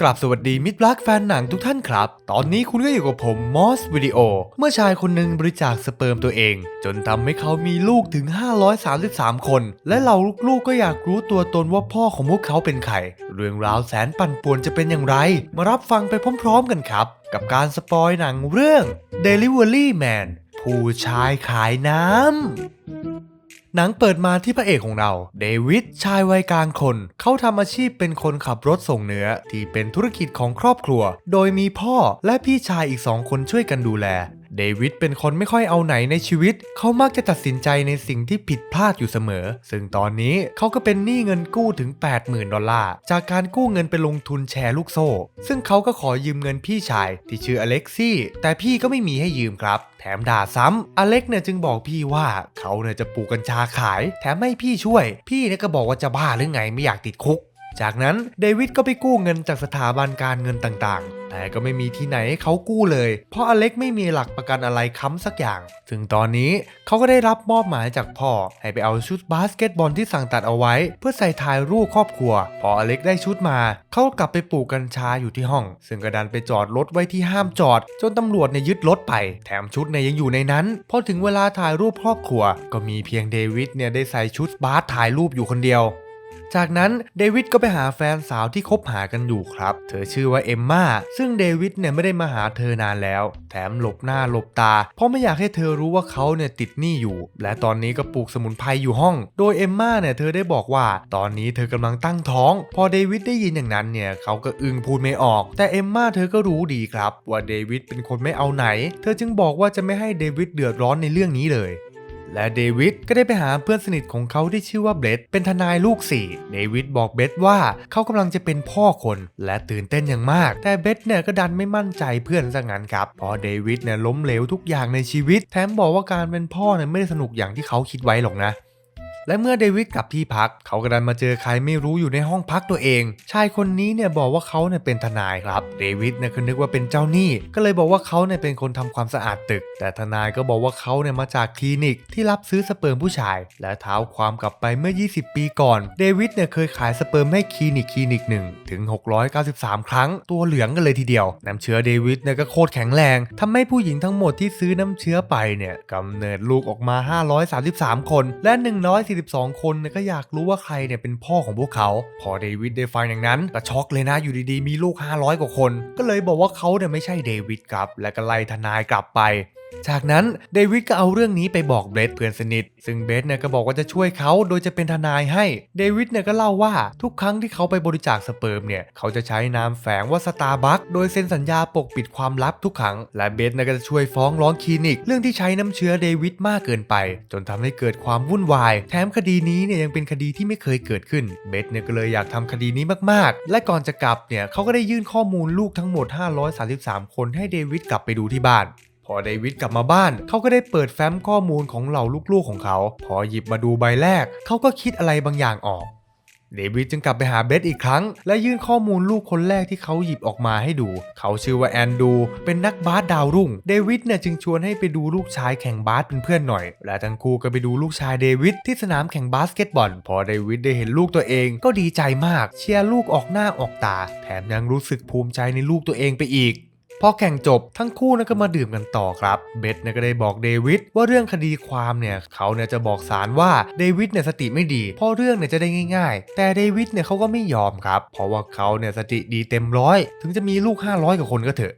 กราบสวัสดีมิตรรักแฟนหนังทุกท่านครับ ตอนนี้คุณก็อยู่กับผมมอสวิดีโอ เมื่อชายคนหนึ่งบริจาคสเปิร์มตัวเอง จนทำให้เขามีลูกถึง 533 คน และเหล่าลูกๆก็อยากรู้ตัวตนว่าพ่อของพวกเขาเป็นใคร เรื่องราวแสนปั่นป่วนจะเป็นอย่างไร มารับฟังไปพร้อมๆกันครับ กับการสปอยหนังเรื่อง Delivery Man ผู้ชายขายน้ำ หนังเปิดมาที่พระเอกของเรา เดวิดชายวัยกลางคน เขาทำอาชีพเป็นคนขับรถส่งเนื้อ ที่เป็นธุรกิจของครอบครัว โดยมีพ่อและพี่ชายอีกสองคนช่วยกันดูแล เดวิดเป็นคนไม่ค่อยเอาไหนในชีวิต เขามักจะตัดสินใจในสิ่งที่ผิดพลาดอยู่เสมอ ซึ่งตอนนี้เขาก็เป็นหนี้เงินกู้ถึง 80,000 ดอลลาร์ จากการกู้เงินไปลงทุนแชร์ลูกโซ่ ซึ่งเขาก็ขอยืมเงินพี่ชายที่ชื่ออเล็กซี่ แต่พี่ก็ไม่มีให้ยืมครับ แถมด่าซ้ำอเล็กเนี่ยจึงบอกพี่ว่าเขาเนี่ยจะปลูกกัญชาขาย แถมให้พี่ช่วย พี่เนี่ยก็บอกว่าจะบ้าหรือไงไม่อยากติดคุกจากนั้นเดวิดก็ไปกู้เงินจากสถาบันการเงินต่างๆ แต่ก็ไม่มีที่ไหนให้เขากู้เลย เพราะอเล็กไม่มีหลักประกันอะไรค้ำสักอย่าง ซึ่งตอนนี้เขาก็ได้รับมอบหมายจากพ่อ ให้ไปเอาชุดบาสเกตบอลที่สั่งตัดเอาไว้ เพื่อใส่ถ่ายรูปครอบครัว พออเล็กได้ชุดมา เขาก็กลับไปปลูกกัญชาอยู่ที่ห้อง ซึ่งกระดันไปจอดรถไว้ที่ห้ามจอด จนตำรวจเนี่ยยึดรถไป แถมชุดเนี่ยยังอยู่ในนั้น พอถึงเวลาถ่ายรูปครอบครัว ก็มีเพียงเดวิดเนี่ยได้ใส่ชุดบาสถ่ายรูปอยู่คนเดียว จากนั้นเดวิดก็ไปหาแฟนสาวที่คบหากันอยู่ครับ เธอชื่อว่าเอมมาซึ่งเดวิดเนี่ยไม่ได้มาหาเธอนานแล้ว แถมหลบหน้าหลบตา เพราะไม่อยากให้เธอรู้ว่าเขาเนี่ยติดหนี้อยู่ และตอนนี้ก็ปลูกสมุนไพรอยู่ห้อง โดยเอมมาเนี่ยเธอได้บอกว่าตอนนี้เธอกำลังตั้งท้อง พอเดวิดได้ยินอย่างนั้นเนี่ยเขาก็อึ้งพูดไม่ออก แต่เอมมาเธอก็รู้ดีครับ ว่าเดวิดเป็นคนไม่เอาไหน เธอจึงบอกว่าจะไม่ให้เดวิดเดือดร้อนในเรื่องนี้เลย และเดวิดก็ได้ไปหาเพื่อนสนิทของเขาที่ชื่อว่าเบรดเป็นทนายลูกสี่เดวิดบอกเบรดว่าเขากำลังจะเป็นพ่อคนและตื่นเต้นอย่างมาก แต่เบรดเนี่ยก็ดันไม่มั่นใจเพื่อนซะงั้นครับเพราะเดวิดเนี่ยล้มเหลวทุกอย่างในชีวิต แถมบอกว่าการเป็นพ่อเนี่ยไม่ได้สนุกอย่างที่เขาคิดไว้หรอกนะ และเมื่อเดวิดกลับที่พัก เขาก็ดันมาเจอใครไม่รู้อยู่ในห้องพักตัวเอง ชายคนนี้เนี่ยบอกว่าเขาเนี่ยเป็นทนายครับ เดวิดเนี่ยก็นึกว่าเป็นเจ้าหนี้ ก็เลยบอกว่าเขาเนี่ยเป็นคนทำความสะอาดตึก แต่ทนายก็บอกว่าเขาเนี่ยมาจากคลินิกที่รับซื้อสเปิร์มผู้ชาย และเท้าความกลับไปเมื่อ 20 ปีก่อน เดวิดเนี่ยเคยขายสเปิร์มให้คลินิกคลินิกหนึ่งถึง 693 ครั้ง ตัวเหลืองกันเลยทีเดียว น้ำเชื้อเดวิดเนี่ยก็โคตรแข็งแรงทำให้ผู้หญิงทั้งหมดที่ซื้อน้ำเชื้อไปเนี่ยกำเนิดลูกออกมา 533 คน และ1 4 142คนเนี่ยก็อยากรู้ว่าใครเนี่ยเป็นพ่อของพวกเขา พอเดวิดได้ฟังอย่างนั้นก็ช็อกเลยนะอยู่ดีๆ มีลูก 500 กว่าคน ก็เลยบอกว่าเขาเนี่ยไม่ใช่เดวิดครับ และก็ไล่ทนายกลับไป จากนั้นเดวิดก็เอาเรื่องนี้ไปบอกเบรดเพื่อนสนิท ซึ่งเบรดเนี่ยก็บอกว่าจะช่วยเขาโดยจะเป็นทนายให้ เดวิดเนี่ยก็เล่าว่าทุกครั้งที่เขาไปบริจาคสเปิร์มเนี่ย เขาจะใช้นามแฝงว่าสตาร์บัคโดยเซ็นสัญญาปกปิดความลับทุกครั้ง และเบรดเนี่ยก็จะช่วยฟ้องร้องคลินิก เรื่องที่ใช้น้ำเชื้อเดวิดมากเกินไป จนทำให้เกิดความวุ่นวาย แถมคดีนี้เนี่ยยังเป็นคดีที่ไม่เคยเกิดขึ้น เบรดเนี่ยก็เลยอยากทำคดีนี้มากๆ และก่อนจะกลับเนี่ยเขาก็ได้ยื่นข้อมูลลูกทั้งหมด 533 คนให้เดวิดกลับไปดูที่บ้าน พอเดวิดกลับมาบ้าน เขาก็ได้เปิดแฟ้มข้อมูลของเหล่าลูกๆของเขา พอหยิบมาดูใบแรก เขาก็คิดอะไรบางอย่างออก เดวิดจึงกลับไปหาเบสอีกครั้ง และยื่นข้อมูลลูกคนแรกที่เขาหยิบออกมาให้ดู เขาชื่อว่าแอนดู เป็นนักบาสดาวรุ่ง เดวิดเนี่ยจึงชวนให้ไปดูลูกชายแข่งบาสเป็นเพื่อนหน่อย และทั้งคู่ก็ไปดูลูกชายเดวิดที่สนามแข่งบาสเกตบอล พอเดวิดได้เห็นลูกตัวเองก็ดีใจมาก เชียร์ลูกออกหน้าออกตา แถมยังรู้สึกภูมิใจในลูกตัวเองไปอีก พอแข่งจบทั้งคู่นะก็มาดื่มกันต่อครับเบสเนี่ยก็ได้บอกเดวิดว่าเรื่องคดีความเนี่ยเขาเนี่ยจะบอกศาลว่าเดวิดเนี่ยสติไม่ดีเพราะเรื่องเนี่ยจะได้ง่าย ๆ แต่เดวิดเนี่ยเขาก็ไม่ยอมครับ เพราะว่าเขาเนี่ยสติดีเต็มร้อยถึงจะมีลูก 500กว่าคนก็เถอะ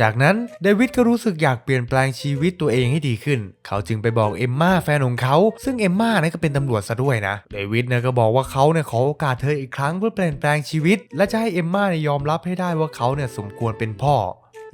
จากนั้นเดวิดก็รู้สึกอยากเปลี่ยนแปลงชีวิตตัวเองให้ดีขึ้น เขาจึงไปบอกเอมมาแฟนของเขา ซึ่งเอมมาเนี่ยก็เป็นตำรวจซะด้วยนะ เดวิดเนี่ยก็บอกว่าเขาเนี่ยขอโอกาสเธออีกครั้งเพื่อเปลี่ยนแปลงชีวิต และจะให้เอมมาเนี่ยยอมรับให้ได้ว่าเขาเนี่ยสมควรเป็นพ่อ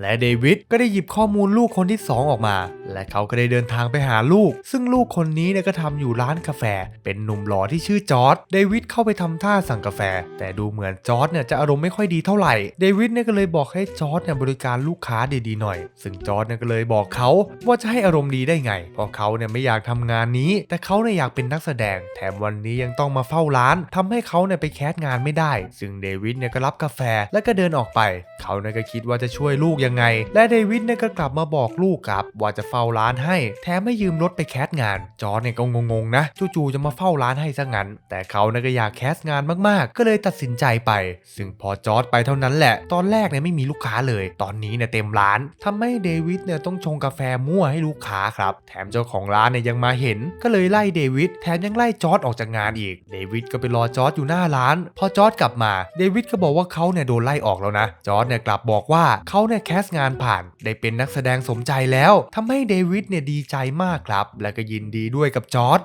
และเดวิดก็ได้หยิบข้อมูลลูกคนที่ 2 ออกมา และเขาก็ได้เดินทางไปหาลูก ซึ่งลูกคนนี้เนี่ยก็ทำอยู่ร้านกาแฟ เป็นหนุ่มหล่อที่ชื่อจอร์ดเดวิดเข้าไปทำท่าสั่งกาแฟ แต่ดูเหมือนจอร์ดเนี่ยจะอารมณ์ไม่ค่อยดีเท่าไหร่เดวิดเนี่ยก็เลยบอกให้จอร์ดเนี่ยบริการลูกค้าดีๆหน่อย ซึ่งจอร์ดเนี่ยก็เลยบอกเขาว่าจะให้อารมณ์ดีได้ไง เพราะเขาเนี่ยไม่อยากทำงานนี้ แต่เขาเนี่ยอยากเป็นนักแสดง แถมวันนี้ยังต้องมาเฝ้าร้านทำให้เขาเนี่ยไปแคสงานไม่ได้ ซึ่งเดวิดเนี่ยก็รับกาแฟแล้วก็เดินออกไป เขาเนี่ยก็คิดว่าจะช่วยลูกอย่างยังไง และเดวิดเนี่ยก็กลับมาบอกลูกครับ ว่าจะเฝ้าร้านให้ แถมไม่ยืมรถไปแคสงาน จอร์ดเนี่ยก็งงๆนะจู่ๆจะมาเฝ้าร้านให้ซะงั้น แต่เขาเนี่ยก็อยากแคสงานมากๆ ก็เลยตัดสินใจไป ซึ่งพอจอร์ดไปเท่านั้นแหละ ตอนแรกเนี่ยไม่มีลูกค้าเลย ตอนนี้เนี่ยเต็มร้านทำให้เดวิดเนี่ยต้องชงกาแฟมั่วให้ลูกค้าครับ แถมเจ้าของร้านเนี่ยยังมาเห็น ก็เลยไล่เดวิด แถมยังไล่จอร์ดออกจากงานอีก เดวิดก็ไปรอจอร์ดอยู่หน้าร้าน พอจอร์ดกลับมา เดวิดก็บอกว่าเขาเนี่ยโดนไล่ออกแล้วนะ จอร์ดเนี่ยกลับบอกว่าเขาเนี่ยแคสงานผ่านได้เป็นนักแสดงสมใจแล้วทำให้เดวิดเนี่ยดีใจมากครับ และก็ยินดีด้วยกับจอร์ด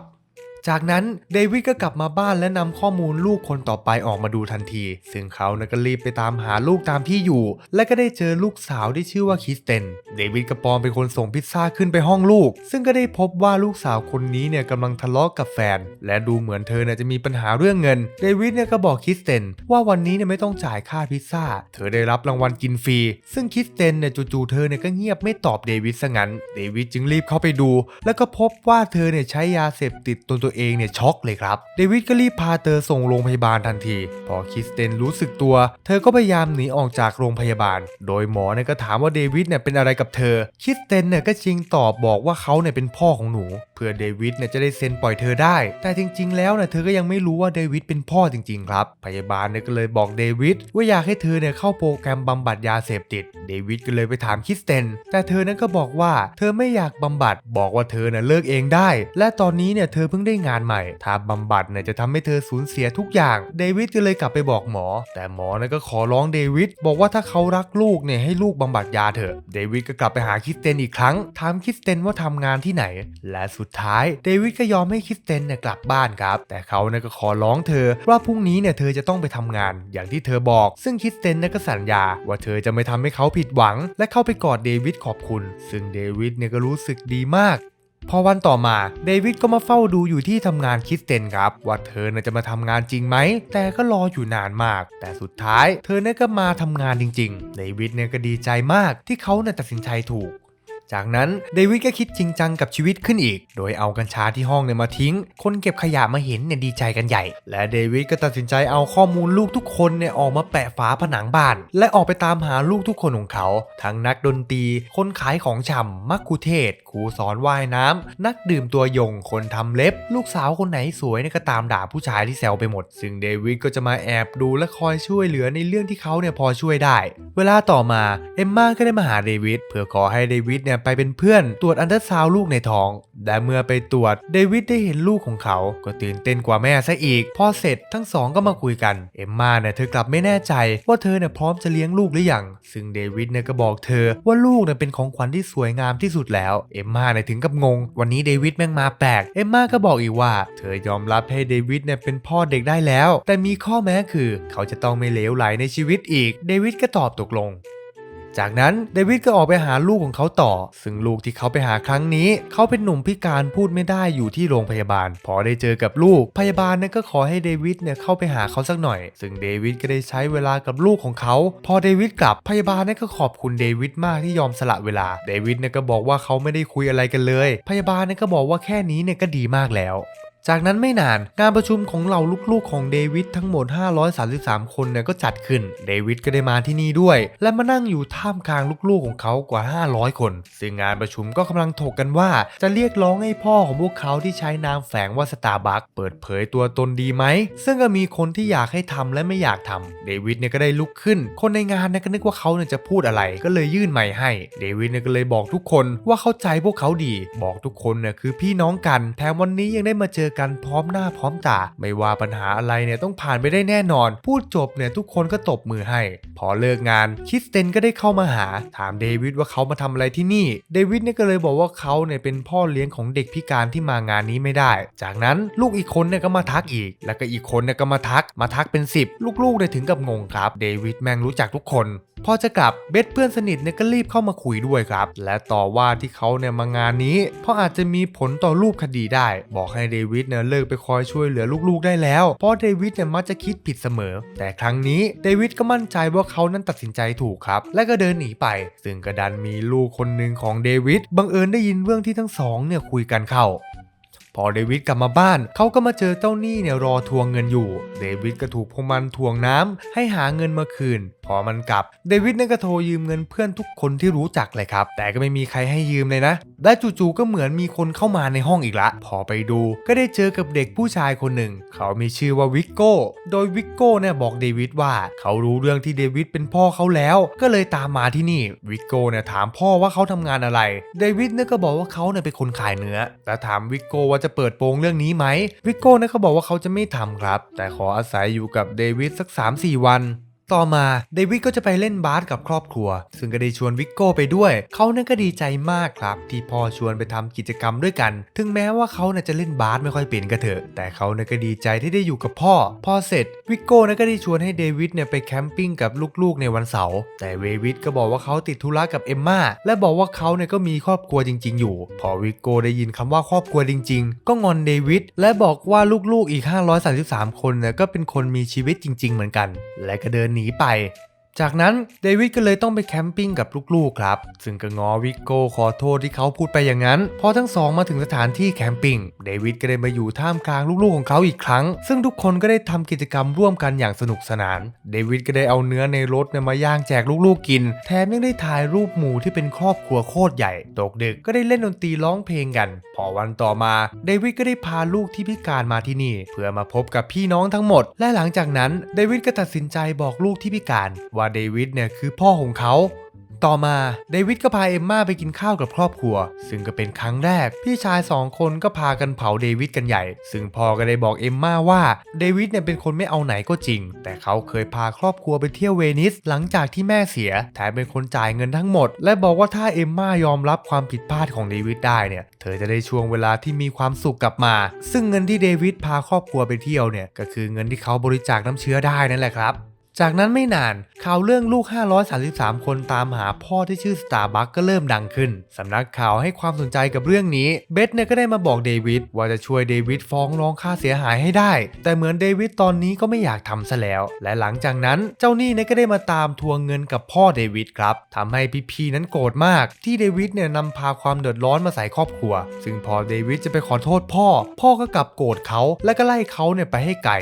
จากนั้นเดวิดก็กลับมาบ้านและนำข้อมูลลูกคนต่อไปออกมาดูทันที ซึ่งเขาก็รีบไปตามหาลูกตามที่อยู่ และก็ได้เจอลูกสาวที่ชื่อว่าคิสเตน เดวิดกับปอมเป็นคนส่งพิซซ่าขึ้นไปห้องลูก ซึ่งก็ได้พบว่าลูกสาวคนนี้เนี่ยกำลังทะเลาะกับแฟน และดูเหมือนเธอเนี่ยจะมีปัญหาเรื่องเงิน เดวิดเนี่ยก็บอกคิสเตนว่าวันนี้เนี่ยไม่ต้องจ่ายค่าพิซซ่า เธอได้รับรางวัลกินฟรี ซึ่งคิสเตนเนี่ยจู่ๆเธอเนี่ยก็เงียบไม่ตอบเดวิดซะงั้น เดวิดจึงรีบเข้าไปดู แล้วก็พบว่าเธอเนี่ยใช้ยาเสพติดจนตัวเองเนี่ยช็อกเลยครับ เดวิดก็รีบพาเธอส่งโรงพยาบาลทันที พอคริสเตนรู้สึกตัว เธอก็พยายามหนีออกจากโรงพยาบาล โดยหมอเนี่ยก็ถามว่าเดวิดเนี่ยเป็นอะไรกับเธอ คริสเตนเนี่ยก็ชิงตอบบอกว่าเขาเนี่ยเป็นพ่อของหนู เพื่อเดวิดเนี่ยจะได้เซ็นปล่อยเธอได้ แต่จริง ๆ แล้วเนี่ยเธอก็ยังไม่รู้ว่าเดวิดเป็นพ่อจริง ๆ ครับ พยาบาลเนี่ยก็เลยบอกเดวิดว่าอยากให้เธอเนี่ยเข้าโปรแกรมบำบัดยาเสพติด เดวิดก็เลยไปถามคริสเตน แต่เธอนั้นก็บอกว่าเธอไม่อยากบำบัด บอกว่าเธอเนี่ยเลิกเองได้ และตอนนี้เนี่ยเธอเพิ่งได้งานใหม่ ถ้าบำบัดเนี่ยจะทำให้เธอสูญเสียทุกอย่าง เดวิดก็เลยกลับไปบอกหมอ แต่หมอเนี่ยก็ขอร้องเดวิดบอกว่าถ้าเขารักลูกเนี่ยให้ลูกบำบัดยาเถอะ เดวิดก็กลับไปหาคิสเตนอีกครั้ง ถามคิสเตนว่าทำงานที่ไหน และสุดท้ายเดวิดก็ยอมให้คิสเตนเนี่ยกลับบ้านครับ แต่เขาเนี่ยก็ขอร้องเธอ ว่าพรุ่งนี้เนี่ยเธอจะต้องไปทำงาน อย่างที่เธอบอก ซึ่งคิสเตนเนี่ยก็สัญญา ว่าเธอจะไม่ทำให้เขาผิดหวัง และเข้าไปกอดเดวิดขอบคุณ ซึ่งเดวิดเนี่ยก็รู้สึกดีมาก พอวันต่อมาเดวิดก็มาเฝ้าดูอยู่ที่ทำงานคิสเตนครับ ว่าเธอน่ะจะมาทำงานจริงไหม แต่ก็รออยู่นานมาก แต่สุดท้าย เธอเนี่ยก็มาทำงานจริงๆเดวิดเนี่ยก็ดีใจมากที่เขาเนี่ยตัดสินใจถูก จากนั้นเดวิดก็คิดจริงจังกับชีวิตขึ้นอีก โดยเอากัญชาที่ห้องเนี่ยมาทิ้ง คนเก็บขยะมาเห็นเนี่ยดีใจกันใหญ่ และเดวิดก็ตัดสินใจเอาข้อมูลลูกทุกคนเนี่ยออกมาแปะฝาผนังบ้าน และออกไปตามหาลูกทุกคนของเขา ทั้งนักดนตรี คนขายของชำมักคุเทศครูสอนว่ายน้ำนักดื่มตัวยง คนทำเล็บ ลูกสาวคนไหนสวยเนี่ยก็ตามด่าผู้ชายที่แซวไปหมด ซึ่งเดวิดก็จะมาแอบดูและคอยช่วยเหลือในเรื่องที่เขาเนี่ยพอช่วยได้ เวลาต่อมาเอมมาก็ได้มาหาเดวิดเพื่อขอให้เดวิดเนี่ยไปเป็นเพื่อนตรวจอันเดอร์ซาวลูกในท้อง และเมื่อไปตรวจเดวิดได้เห็นลูกของเขา ก็ตื่นเต้นกว่าแม่ซะอีก พอเสร็จทั้งสองก็มาคุยกัน เอมมาเนี่ยเธอกลับไม่แน่ใจว่าเธอเนี่ยพร้อมจะเลี้ยงลูกหรือยัง ซึ่งเดวิดเนี่ยก็บอกเธอว่าลูกเนี่ยเป็นของขวัญที่สวยงามที่สุดแล้ว เอมมาเนี่ยถึงกับงง วันนี้เดวิดแม่งมาแปลก เอมมาก็บอกอีกว่า เธอยอมรับให้เดวิดเนี่ยเป็นพ่อเด็กได้แล้ว แต่มีข้อแม้คือ เขาจะต้องไม่เลวไหลในชีวิตอีก เดวิดก็ตอบตกลง จากนั้นเดวิดก็ออกไปหาลูกของเขาต่อ ซึ่งลูกที่เขาไปหาครั้งนี้ เขาเป็นหนุ่มพิการพูดไม่ได้อยู่ที่โรงพยาบาล พอได้เจอกับลูก พยาบาลนั้นก็ขอให้เดวิดเนี่ยเข้าไปหาเขาสักหน่อย ซึ่งเดวิดก็ได้ใช้เวลากับลูกของเขา พอเดวิดกลับพยาบาลนั้นก็ขอบคุณเดวิดมากที่ยอมสละเวลา เดวิดเนี่ยก็บอกว่าเขาไม่ได้คุยอะไรกันเลย พยาบาลนี่ยก็บอกว่าแค่นี้เนี่ยก็ดีมากแล้ว จากนั้นไม่นานงานประชุมของเหล่าลูกๆของเดวิดทั้งหมด 533 คนเนี่ยก็จัดขึ้น เดวิดก็ได้มาที่นี่ด้วย และมานั่งอยู่ท่ามกลางลูกๆของเขากว่า 500 คน ซึ่งงานประชุมก็กำลังถกกันว่า จะเรียกร้องให้พ่อของพวกเขาที่ใช้นามแฝงว่าสตาร์บัคเปิดเผยตัวตนดีไหม ซึ่งก็มีคนที่อยากให้ทำและไม่อยากทำเดวิดเนี่ยก็ได้ลุกขึ้น คนในงานเนี่ยก็นึกว่าเขาเนี่ยจะพูดอะไร ก็เลยยื่นไมค์ให้ เดวิดเนี่ยก็เลยบอกทุกคนว่าเข้าใจพวกเขาดี บอกทุกคนเนี่ยคือพี่น้องกัน แถมวันนี้ยังได้มาเจอกันพร้อมหน้าพร้อมตา ไม่ว่าปัญหาอะไรเนี่ยต้องผ่านไปได้แน่นอน พูดจบเนี่ยทุกคนก็ตบมือให้ พอเลิกงานคิสเตนก็ได้เข้ามาหา ถามเดวิดว่าเขามาทำอะไรที่นี่ เดวิดเนี่ยก็เลยบอกว่าเขาเนี่ยเป็นพ่อเลี้ยงของเด็กพิการที่มางานนี้ไม่ได้ จากนั้นลูกอีกคนเนี่ยก็มาทักอีก แล้วก็อีกคนเนี่ยก็มาทัก มาทักเป็น 10 ลูกๆเนี่ยถึงกับงงครับ เดวิดแม่งรู้จักทุกคนพอจะกลับเบสเพื่อนสนิทเนี่ยก็รีบเข้ามาคุยด้วยครับ และต่อว่าที่เขาเนี่ยมางานนี้ เพราะอาจจะมีผลต่อรูปคดีได้ บอกให้เดวิดเนี่ยเลิกไปคอยช่วยเหลือลูกๆได้แล้ว เพราะเดวิดเนี่ยมักจะคิดผิดเสมอ แต่ครั้งนี้เดวิดก็มั่นใจว่าเขานั้นตัดสินใจถูกครับ และก็เดินหนีไป ซึ่งกระดันมีลูกคนหนึ่งของเดวิดบังเอิญได้ยินเรื่องที่ทั้งสองเนี่ยคุยกันเข้าพอเดวิดกลับมาบ้าน เขาก็มาเจอเจ้าหนี้เนี่ยรอทวงเงินอยู่ เดวิดก็ถูกพวกมันทวงน้ำให้หาเงินมาคืนพอมันกลับเดวิดเนี่ยก็โทรยืมเงินเพื่อนทุกคนที่รู้จักเลยครับ แต่ก็ไม่มีใครให้ยืมเลยนะ และจู่ๆก็เหมือนมีคนเข้ามาในห้องอีกละ พอไปดูก็ได้เจอกับเด็กผู้ชายคนหนึ่ง เขามีชื่อว่าวิกโก้ โดยวิกโก้เนี่ยบอกเดวิดว่า เขารู้เรื่องที่เดวิดเป็นพ่อเขาแล้ว ก็เลยตามมาที่นี่ วิกโก้เนี่ยถามพ่อว่าเขาทำงานอะไร เดวิดเนี่ยก็บอกว่าเขาเนี่ยเป็นคนขายเนื้อ แต่ถามวิกโก้ว่าจะเปิดโปงเรื่องนี้ไหม วิกโก้เนี่ยเขาบอกว่าเขาจะไม่ทำครับ แต่ขออาศัยอยู่กับเดวิดสัก 3-4 วัน ต่อมาเดวิดก็จะไปเล่นบาสกับครอบครัว ซึ่งก็ได้ชวนวิกโก้ไปด้วย เขาเนี่ยก็ดีใจมากครับ ที่พ่อชวนไปทำกิจกรรมด้วยกัน ถึงแม้ว่าเขาเนี่ยจะเล่นบาสไม่ค่อยเป็นก็เถอะ แต่เขาเนี่ยก็ดีใจที่ได้อยู่กับพ่อ พอเสร็จวิกโก้เนี่ยก็ได้ชวนให้เดวิดเนี่ยไปแคมปิ้งกับลูกๆในวันเสาร์แต่เววิดก็บอกว่าเขาติดธุระกับเอมมาและบอกว่าเขาเนี่ยก็มีครอบครัวจริง ๆ อยู่ พอวิกโก้ได้ยินคำว่าครอบครัวจริง ๆ ก็งอนเดวิดและบอกว่าลูกๆอีก 533 คนเนี่ยก็เป็นคนมีชีวิตจริง ๆ เหมือนกัน และก็เดินหนีีไป จากนั้นเดวิดก็เลยต้องไปแคมปิ้งกับลูกๆครับ ซึ่งก็งอวิกโก้ขอโทษที่เขาพูดไปอย่างนั้น พอทั้งสองมาถึงสถานที่แคมปิ้งเดวิดก็ได้มาอยู่ท่ามกลางลูกๆของเขาอีกครั้ง ซึ่งทุกคนก็ได้ทำกิจกรรมร่วมกันอย่างสนุกสนาน เดวิดก็ได้เอาเนื้อในรถเนี่ยมาย่างแจกลูกๆกิน แถมยังได้ถ่ายรูปหมู่ที่เป็นครอบครัวโคตรใหญ่ ตกดึกก็ได้เล่นดนตรีร้องเพลงกัน พอวันต่อมาเดวิดก็ได้พาลูกที่พิการมาที่นี่ เพื่อมาพบกับพี่น้องทั้งหมด และหลังจากนั้นเดวิดก็ตัดสินใจบอกลูกที่พิการว่าเดวิดเนี่ยคือพ่อของเขา ต่อมาเดวิดก็พาเอมมาไปกินข้าวกับครอบครัว ซึ่งก็เป็นครั้งแรก พี่ชายสองคนก็พากันเผาเดวิดกันใหญ่ ซึ่งพ่อก็ได้บอกเอมมาว่าเดวิดเนี่ยเป็นคนไม่เอาไหนก็จริง แต่เขาเคยพาครอบครัวไปเที่ยวเวนิสหลังจากที่แม่เสียแถมเป็นคนจ่ายเงินทั้งหมด และบอกว่าถ้าเอมมายอมรับความผิดพลาดของเดวิดได้เนี่ยเธอจะได้ช่วงเวลาที่มีความสุขกลับมา ซึ่งเงินที่เดวิดพาครอบครัวไปเที่ยวเนี่ยก็คือเงินที่เขาบริจาคน้ำเชื้อได้นั่นแหละครับ จากนั้นไม่นานข่าวเรื่องลูก 533 คนตามหาพ่อที่ชื่อสตาร์บัคก็เริ่มดังขึ้น สำนักข่าวให้ความสนใจกับเรื่องนี้ เบสเนี่ยก็ได้มาบอกเดวิดว่าจะช่วยเดวิดฟ้องร้องค่าเสียหายให้ได้ แต่เหมือนเดวิดตอนนี้ก็ไม่อยากทำซะแล้ว และหลังจากนั้นเจ้าหนี้เนี่ยก็ได้มาตามทวงเงินกับพ่อเดวิดครับทำให้พี่พีนั้นโกรธมาก ที่เดวิดเนี่ยนำพาความเดือดร้อนมาใส่ครอบครัว ซึ่งพอเดวิดจะไปขอโทษพ่อ พ่อก็กลับโกรธเขาและก็ไล่เขาเนี่ยไปให้ไกล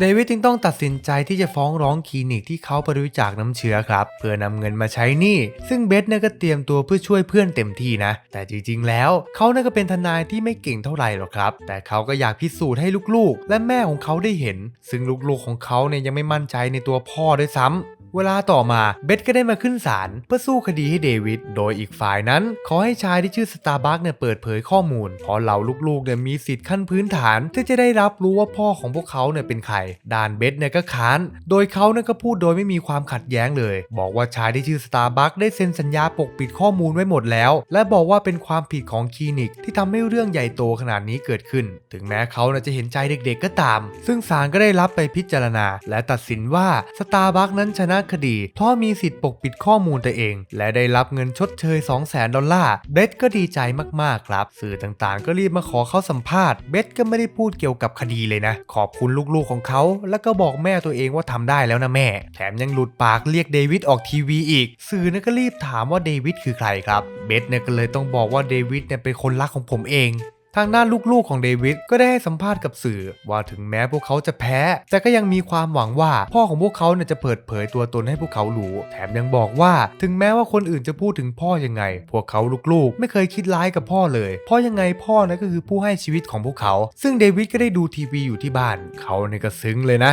เดวิดจึงต้องตัดสินใจที่จะฟ้องร้องคลินิกที่เขาบริจาคน้ำเชื้อครับ เพื่อนำเงินมาใช้หนี้ซึ่งเบสเนี่ยก็เตรียมตัวเพื่อช่วยเพื่อนเต็มที่นะ แต่จริงๆ แล้วเขาเนี่ยก็เป็นทนายที่ไม่เก่งเท่าไหร่หรอกครับ แต่เขาก็อยากพิสูจน์ให้ลูกๆ และแม่ของเขาได้เห็น ซึ่งลูกๆของเขาเนี่ยยังไม่มั่นใจในตัวพ่อด้วยซ้ำ เวลาต่อมาเบสก็ได้มาขึ้นศาลเพื่อสู้คดีให้เดวิด โดยอีกฝ่ายนั้นขอให้ชายที่ชื่อสตาร์บัคเนี่ยเปิดเผยข้อมูล เพราะเหล่าลูกๆเนี่ยมีสิทธิ์ขั้นพื้นฐาน ที่จะได้รับรู้ว่าพ่อของพวกเขาเนี่ยเป็นใครด่านเบสเนี่ยก็ค้าน โดยเขาเนี่ยก็พูดโดยไม่มีความขัดแย้งเลย บอกว่าชายที่ชื่อสตาร์บัคได้เซ็นสัญญาปกปิดข้อมูลไว้หมดแล้ว และบอกว่าเป็นความผิดของคลินิก ที่ทำให้เรื่องใหญ่โตขนาดนี้เกิดขึ้น ถึงแม้เขาน่ะจะเห็นใจเด็กๆก็ตาม ซึ่งศาลก็ได้รับไปพิจารณา และตัดสินว่าสตาร์บัคนั้นชนะคดี เพราะมีสิทธิ์ปกปิดข้อมูลตัวเอง และได้รับเงินชดเชย 200,000 ดอลลาร์ เบสก็ดีใจมากๆครับ สื่อต่างๆ ก็รีบมาขอเขาสัมภาษณ์ เบสก็ไม่ได้พูดเกี่ยวกับคดีเลยนะ ขอบคุณลูกๆของเขา แล้วก็บอกแม่ตัวเองว่าทำได้แล้วนะแม่ แถมยังหลุดปากเรียกเดวิดออกทีวีอีก สื่อนี่ยก็รีบถามว่าเดวิดคือใครครับ เบสเนี่ยก็เลยต้องบอกว่าเดวิดเนี่ยเป็นคนรักของผมเอง ทางด้านลูกๆของเดวิดก็ได้ให้สัมภาษณ์กับสื่อ ว่าถึงแม้พวกเขาจะแพ้ แต่ก็ยังมีความหวังว่าพ่อของพวกเขาเนี่ยจะเปิดเผยตัวตนให้พวกเขารู้ แถมยังบอกว่า ถึงแม้ว่าคนอื่นจะพูดถึงพ่อยังไง พวกเขาลูกๆ ไม่เคยคิดร้ายกับพ่อเลย เพราะยังไงพ่อนะก็คือผู้ให้ชีวิตของพวกเขา ซึ่งเดวิดก็ได้ดูทีวีอยู่ที่บ้าน เขาเนี่ยก็ซึ้งเลยนะ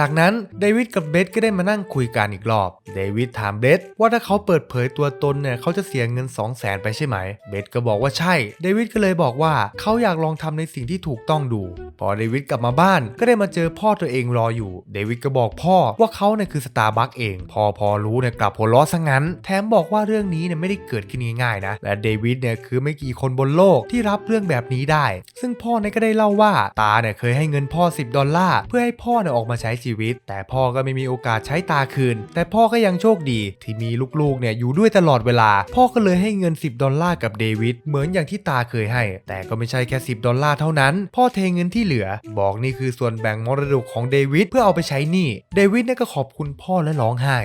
จากนั้นเดวิดกับเบสก็ได้มานั่งคุยกันอีกรอบ เดวิดถามเบสว่าถ้าเขาเปิดเผยตัวตนเนี่ยเขาจะเสียเงิน 2 0 0แสนไปใช่ไหม เบสก็บอกว่าใช่ เดวิดก็เลยบอกว่าเขาอยากลองทำในสิ่งที่ถูกต้องดู พอเดวิดกลับมาบ้านก็ได้มาเจอพ่อตัวเองรออยู่ เดวิดก็บอกพ่อว่าเขาเนี่ยคือสตาร์บัคเอง พอพอรู้เนี่ยกลับหัวเราะซะงั้น แถมบอกว่าเรื่องนี้เนี่ยไม่ได้เกิดขึ้นง่ายๆนะ และเดวิดเนี่ยคือไม่กี่คนบนโลกที่รับเรื่องแบบนี้ได้ ซึ่งพ่อเนี่ยก็ได้เล่าว่าตาเนี่ยเคยให้เงินพ่อ 10 ดอลลาร์เพื่อให้พ่อเนี่ยออกมาใช้ชีวิต แต่พ่อก็ไม่มีโอกาสใช้ตาคืน แต่พ่อก็ยังโชคดีที่มีลูกๆเนี่ยอยู่ด้วยตลอดเวลา พ่อก็เลยให้เงิน 10 ดอลลาร์กับเดวิดเหมือนอย่างที่ตาเคยให้ แต่ก็ไม่ใช่แค่ 10 ดอลลาร์เท่านั้น พ่อเทเงินที่เหลือ บอกนี่คือส่วนแบ่งมรดกของเดวิดเพื่อเอาไปใช้หนี้เดวิดเนี่ยก็ขอบคุณพ่อและร้องไห้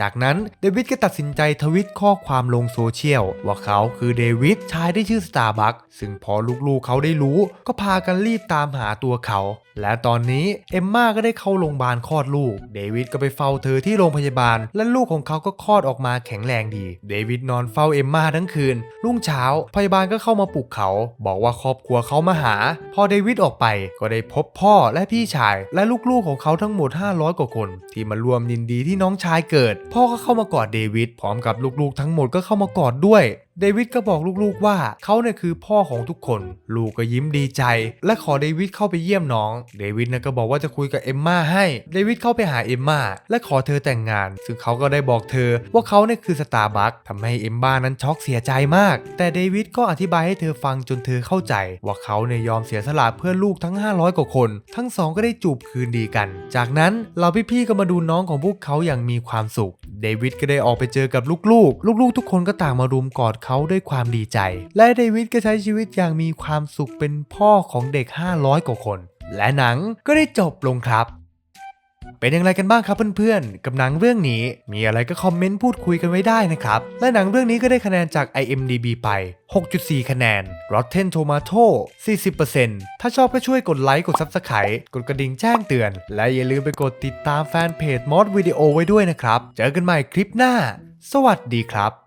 จากนั้นเดวิดก็ตัดสินใจทวิตข้อความลงโซเชียล ว่าเขาคือเดวิดชายที่ชื่อสตาร์บัคซึ่งพอลูกๆเขาได้รู้ ก็พากันรีบตามหาตัวเขา และตอนนี้เอมมาก็ได้เข้าโรงพยาบาลคลอดลูก เดวิดก็ไปเฝ้าเธอที่โรงพยาบาล และลูกของเขาก็คลอดออกมาแข็งแรงดี เดวิดนอนเฝ้าเอมมาทั้งคืน รุ่งเช้า พยาบาลก็เข้ามาปลุกเขา บอกว่าครอบครัวเขามาหา พอเดวิดออกไปก็ได้พบพ่อและพี่ชาย และลูกๆของเขาทั้งหมด 500 กว่าคน ที่มารวมยินดีที่น้องชายเกิดพ่อก็เข้ามากอดเดวิดพร้อมกับลูกๆทั้งหมดก็เข้ามากอดด้วยเดวิดก็บอกลูกๆว่าเขาเนี่ยคือพ่อของทุกคน ลูกก็ยิ้มดีใจ และขอเดวิดเข้าไปเยี่ยมน้อง เดวิดนะก็บอกว่าจะคุยกับเอมมาให้ เดวิดเข้าไปหาเอมมาและขอเธอแต่งงาน ซึ่งเขาก็ได้บอกเธอว่าเขาเนี่ยคือสตาร์บัคทำให้เอมมานั้นช็อกเสียใจมาก แต่เดวิดก็อธิบายให้เธอฟังจนเธอเข้าใจ ว่าเขาเนี่ยยอมเสียสละเพื่อลูกทั้ง 500 กว่าคน ทั้งสองก็ได้จูบคืนดีกัน จากนั้นเราพี่ๆก็มาดูน้องของพวกเขาอย่างมีความสุข เดวิดก็ได้ออกไปเจอกับลูกๆ ลูกๆ ทุกคนก็ต่างมารุมกอดเขาด้วยความดีใจ และเดวิดก็ใช้ชีวิตอย่างมีความสุขเป็นพ่อของเด็ก 500 กว่าคน และหนังก็ได้จบลงครับเป็นอย่างไรกันบ้างครับเพื่อนๆ กับหนังเรื่องนี้ มีอะไรก็คอมเมนต์พูดคุยกันไว้ได้นะครับ และหนังเรื่องนี้ก็ได้คะแนนจาก IMDB ไป 6.4 คะแนน Rotten Tomato 40%ถ้าชอบก็ช่วยกดไลค์กด Subscribe กดกระดิ่งแจ้งเตือน และอย่าลืมไปกดติดตามแฟนเพจมอสวิดีโอไว้ด้วยนะครับ เจอกันใหม่คลิปหน้า สวัสดีครับ